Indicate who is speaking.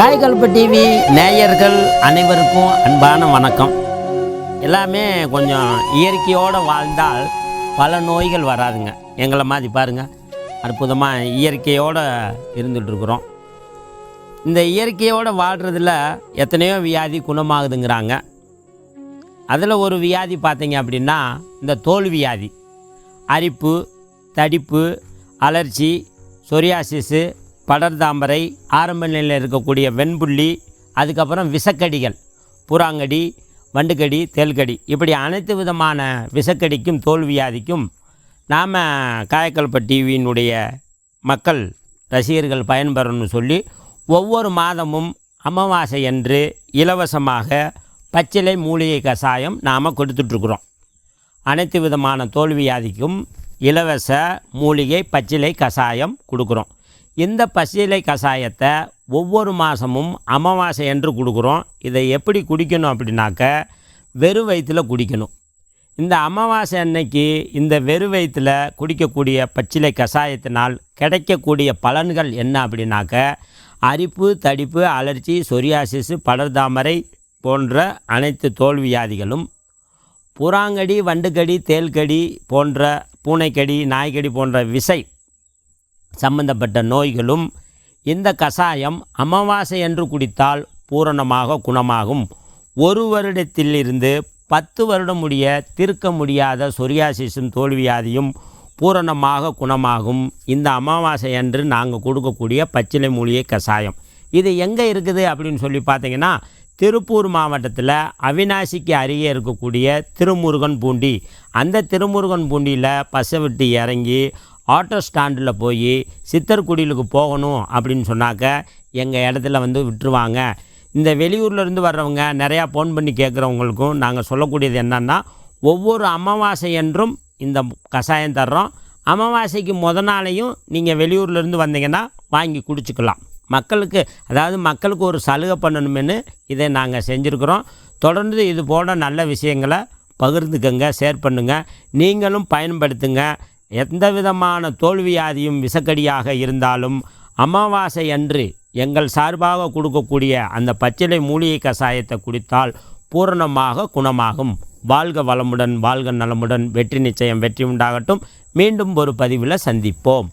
Speaker 1: காய்கல்பு TV நேயர்கள் அனைவருக்கும் அன்பான வணக்கம். எல்லாமே கொஞ்சம் இயற்கையோடு வாழ்ந்தால் பல நோய்கள் வராதுங்க. எங்களை மாதிரி பாருங்கள் அற்புதமாக இயற்கையோடு இருந்துகிட்ருக்குறோம் இந்த இயற்கையோடு வாழ்கிறதுல எத்தனையோ வியாதி குணமாகுதுங்கிறாங்க. அதில் ஒரு வியாதி பார்த்தீங்க அப்படின்னா இந்த தோல் வியாதி. அரிப்பு தடிப்பு அலர்ஜி சொரியாசிஸு படர்தாமரை ஆரம்ப நிலையில் இருக்கக்கூடிய வெண்புள்ளி அதுக்கப்புறம் விஷக்கடிகள் புறாங்கடி வண்டுக்கடி தேல்கடி இப்படி அனைத்து விதமான விஷக்கடிக்கும் தோல் வியாதிக்கும் நாம் காயக்கல்ப டிவியினுடைய மக்கள் ரசிகர்கள் பயன்பெறணும்னு சொல்லி ஒவ்வொரு மாதமும் அமாவாசை அன்று இலவசமாக பச்சிலை மூலிகை கஷாயம் நாம் கொடுத்துட்ருக்குறோம். அனைத்து விதமான தோல்வியாதிக்கும் இலவச மூலிகை பச்சிலை கஷாயம் கொடுக்குறோம். இந்த பசிலை கஷாயத்தை ஒவ்வொரு மாதமும் அமாவாசை என்று கொடுக்குறோம். இதை எப்படி குடிக்கணும் அப்படின்னாக்க வெறும் வயிற்றில் குடிக்கணும். இந்த அமாவாசை அன்னைக்கு இந்த வெறும் வயிற்றில் குடிக்கக்கூடிய பச்சிலை கஷாயத்தினால் கிடைக்கக்கூடிய பலன்கள் என்ன அப்படின்னாக்க அரிப்பு தடிப்பு அலர்ச்சி சொரியாசிஸ் படர்தாமரை போன்ற அனைத்து தோல் வியாதிகளும் புறாங்கடி வண்டுக்கடி தேல்கடி போன்ற பூனைக்கடி நாய்க்கடி போன்ற விசை சம்பந்தப்பட்ட நோய்களும் இந்த கஷாயம் அமாவாசை என்று குடித்தால் பூரணமாக குணமாகும். ஒரு வருடத்திலிருந்து பத்து வருடம் உடைய தீர்க்க முடியாத சொரியாசிஸும் தோல்வியாதியும் பூரணமாக குணமாகும். இந்த அமாவாசை அன்று நாங்கள் கொடுக்கக்கூடிய பச்சிலை மூலிகை கஷாயம். இது எங்கே இருக்குது அப்படின்னு சொல்லி பார்த்தீங்கன்னா திருப்பூர் மாவட்டத்தில் அவினாசிக்கு அருகே இருக்கக்கூடிய திருமுருகன் பூண்டி. அந்த திருமுருகன் பூண்டியில் பசை விட்டு இறங்கி ஆட்டோ ஸ்டாண்டில் போய் சித்தர் குடிலுக்கு போகணும் அப்படின்னு சொன்னாக்க எங்கள் இடத்துல வந்து விட்டுருவாங்க. இந்த வெளியூர்லேருந்து வர்றவங்க நிறையா ஃபோன் பண்ணி கேட்குறவங்களுக்கும் நாங்கள் சொல்லக்கூடியது என்னென்னா ஒவ்வொரு அமாவாசை என்றும் இந்த கஷாயம் தர்றோம். அமாவாசைக்கு முத நாளையும் நீங்கள் வெளியூர்லேருந்து வந்தீங்கன்னா வாங்கி குடிச்சுக்கலாம். மக்களுக்கு அதாவது மக்களுக்கு ஒரு சலுகை பண்ணணுமென்னு இதை நாங்கள் செஞ்சுருக்குறோம். தொடர்ந்து இது போல நல்ல விஷயங்களை பகிர்ந்துக்கங்க ஷேர் பண்ணுங்கள் நீங்களும் பயன்படுத்துங்க. எந்த விதமான தோல்வியாதியும் விஷக்கடியாக இருந்தாலும் அமாவாசை அன்று எங்கள் சார்பாக கொடுக்கக்கூடிய அந்த பச்சிலை மூலிகை கஷாயத்தை குடித்தால் பூரணமாக குணமாகும். வாழ்க வளமுடன் வாழ்க நலமுடன் வெற்றி நிச்சயம் வெற்றி உண்டாகட்டும். மீண்டும் ஒரு பதிவில் சந்திப்போம்.